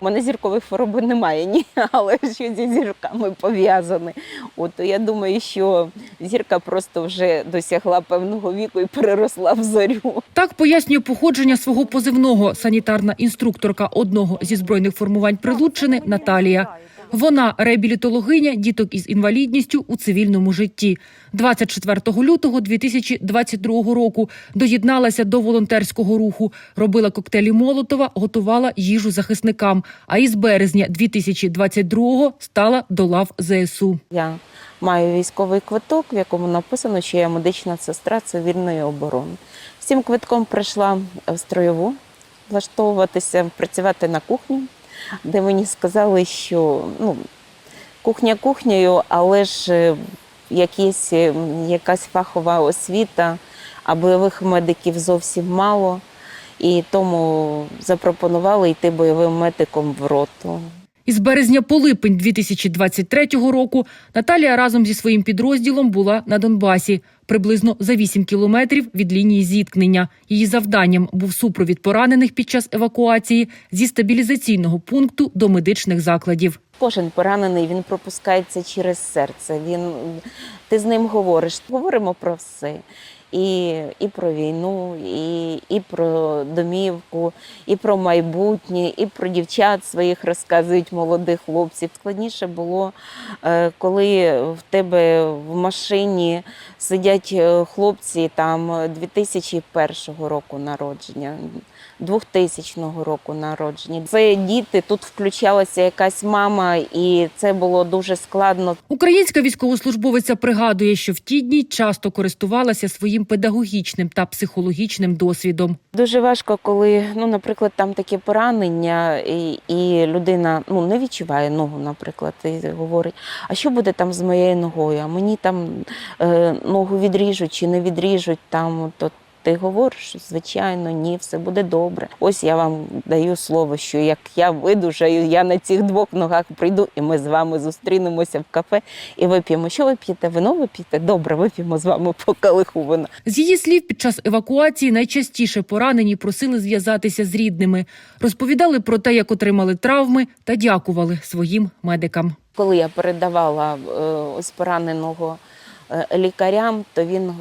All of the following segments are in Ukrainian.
У мене зіркової хвороби немає, ні, але що зі зірками пов'язане. От я думаю, що зірка просто вже досягла певного віку і переросла в зорю. Так пояснює походження свого позивного санітарна інструкторка одного зі збройних формувань Прилуччини Наталія. Вона реабілітологиня діток із інвалідністю у цивільному житті. 24 лютого 2022 року доєдналася до волонтерського руху, робила коктейлі Молотова, готувала їжу захисникам. А із березня 2022 стала до лав ЗСУ. Я маю військовий квиток, в якому написано, що я медична сестра цивільної оборони. З цим квитком прийшла в стройову влаштовуватися, працювати на кухні, де мені сказали, що ну, кухня кухнею, але ж е, якісь, е, якась фахова освіта, а бойових медиків зовсім мало. І тому запропонували йти бойовим медиком в роту. Із березня по липень 2023 року Наталія разом зі своїм підрозділом була на Донбасі, приблизно за 8 кілометрів від лінії зіткнення. Її завданням був супровід поранених під час евакуації зі стабілізаційного пункту до медичних закладів. Кожен поранений він пропускається через серце. Він ти з ним говориш. Говоримо про все. І, і про війну, і, і про домівку, і про майбутнє, і про дівчат своїх розказують молодих хлопців. Складніше було, е, коли в тебе в машині сидять е, хлопці там 2001 року народження. 2000 року народження. Це діти, тут включалася якась мама, і це було дуже складно. Українська військовослужбовиця пригадує, що в ті дні часто користувалася своїм педагогічним та психологічним досвідом. Дуже важко, коли, ну, наприклад, там таке поранення, і, і людина ну, не відчуває ногу, наприклад, і говорить, а що буде там з моєю ногою? А мені там е, ногу відріжуть чи не відріжуть там. То ти говориш, звичайно, ні, все буде добре. Ось я вам даю слово, що як я видужаю, я на цих двох ногах прийду, і ми з вами зустрінемося в кафе і вип'ємо. Що ви п'єте? Вино ви п'єте? Добре, вип'ємо з вами по калиху вина. З її слів, під час евакуації найчастіше поранені просили зв'язатися з рідними, розповідали про те, як отримали травми, та дякували своїм медикам. Коли я передавала е, ось пораненого лікарям, то він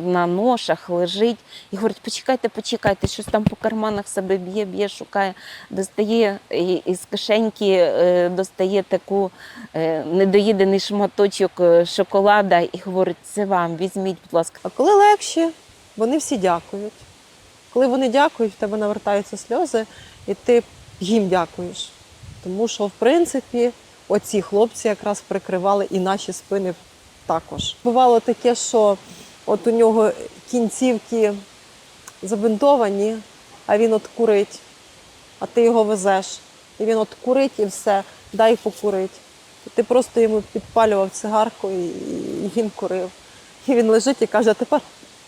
на ношах лежить і говорить: почекайте, почекайте, щось там по карманах себе б'є, б'є, шукає, достає із кишеньки, е, достає таку е, недоїдений шматочок е, шоколада і говорить: це вам, візьміть, будь ласка. А коли легші, вони всі дякують. Коли вони дякують, в тебе навертаються сльози, і ти їм дякуєш. Тому що, в принципі, оці хлопці якраз прикривали і наші спини також. Бувало таке, що от у нього кінцівки забинтовані, а він от курить, а ти його везеш. І він от курить і все, дай покурить. Ти просто йому підпалював цигарку, і, він курив. І він лежить і каже, тепер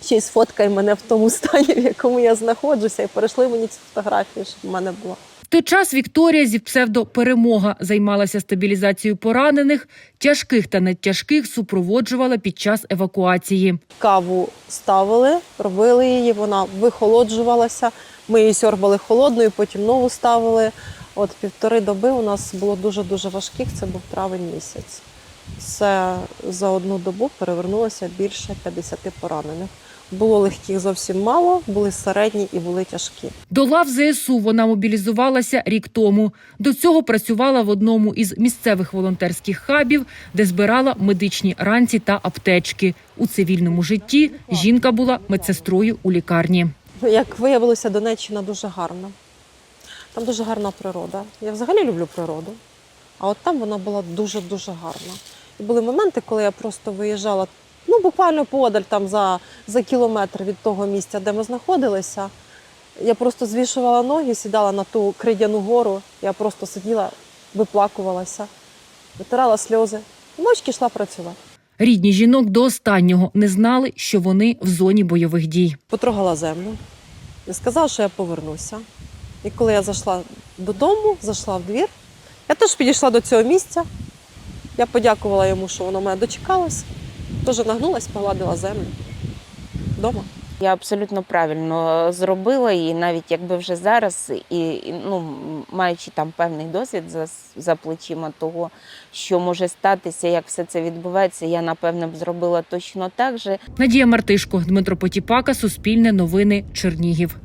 ще й сфоткай мене в тому стані, в якому я знаходжуся, і перейшли мені цю фотографію, щоб в мене була. В той час Вікторія зі псевдо Перемога займалася стабілізацією поранених, тяжких та надтяжких супроводжувала під час евакуації. Каву ставили, робили її, вона вихолоджувалася. Ми її сьорбали холодною, потім нову ставили. От півтори доби у нас було дуже-дуже важких, це був травень місяць. Це за одну добу перевернулося більше 50 поранених. Було легких зовсім мало, були середні і були тяжкі. До лав ЗСУ вона мобілізувалася рік тому. До цього працювала в одному із місцевих волонтерських хабів, де збирала медичні ранці та аптечки. У цивільному житті жінка була медсестрою у лікарні. Як виявилося, Донеччина дуже гарна. Там дуже гарна природа. Я взагалі люблю природу. А от там вона була дуже-дуже гарна. І були моменти, коли я просто виїжджала ну, буквально подаль там за, за кілометр від того місця, де ми знаходилися. Я просто звішувала ноги, сідала на ту кридяну гору. Я просто сиділа, виплакувалася, витирала сльози і мовчки йшла працювати. Рідні жінок до останнього не знали, що вони в зоні бойових дій. потрогала землю і сказала, що я повернуся. І коли я зайшла додому, зайшла в двір, я теж підійшла до цього місця. Я подякувала йому, що воно мене дочекалось. Теж нагнулась, погладила землю вдома. Я абсолютно правильно зробила, і навіть якби вже зараз, і і, ну, маючи там певний досвід за, за плечима того, що може статися, як все це відбувається, я напевно б зробила точно так же. Надія Мартишко, Дмитро Потіпака, Суспільне новини, Чернігів.